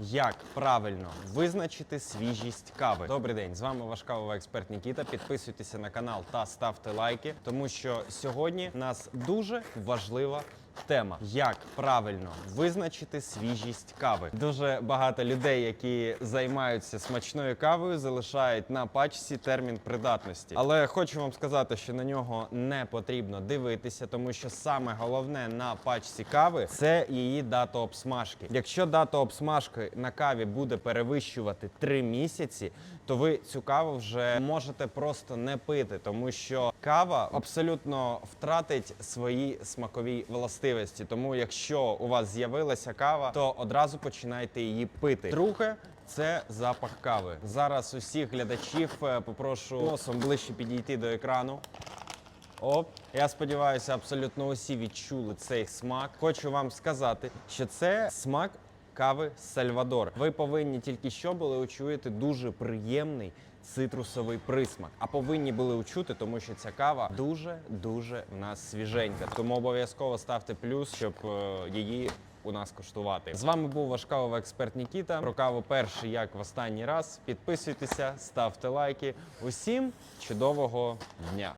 Як правильно визначити свіжість кави? Добрий день, з вами ваш кавовий експерт Нікіта. Підписуйтеся на канал та ставте лайки, тому що сьогодні у нас дуже важлива. Тема як правильно визначити свіжість кави. Дуже багато людей, які займаються смачною кавою, залишають на пачці термін придатності. Але хочу вам сказати, що на нього не потрібно дивитися, тому що саме головне на пачці кави це її дата обсмажки. Якщо дата обсмажки на каві буде перевищувати 3 місяці, то ви цю каву вже можете просто не пити, тому що кава абсолютно втратить свої смакові властивості. Тому, якщо у вас з'явилася кава, то одразу починайте її пити. Друге. Це запах кави. Зараз усіх глядачів е, попрошу носом ближче підійти до екрану. Оп, я сподіваюся, абсолютно усі відчули цей смак. Хочу вам сказати, що це смак кави Сальвадор. Ви повинні тільки що були учуяти дуже приємний цитрусовий присмак. А повинні були учути, тому що ця кава дуже дуже в нас свіженька. Тому обов'язково ставте плюс, щоб е, її. У нас коштувати з вами був ваш кавовий експерт Нікіта. Про каву перший як в останній раз. Підписуйтеся, ставте лайки. Усім чудового дня!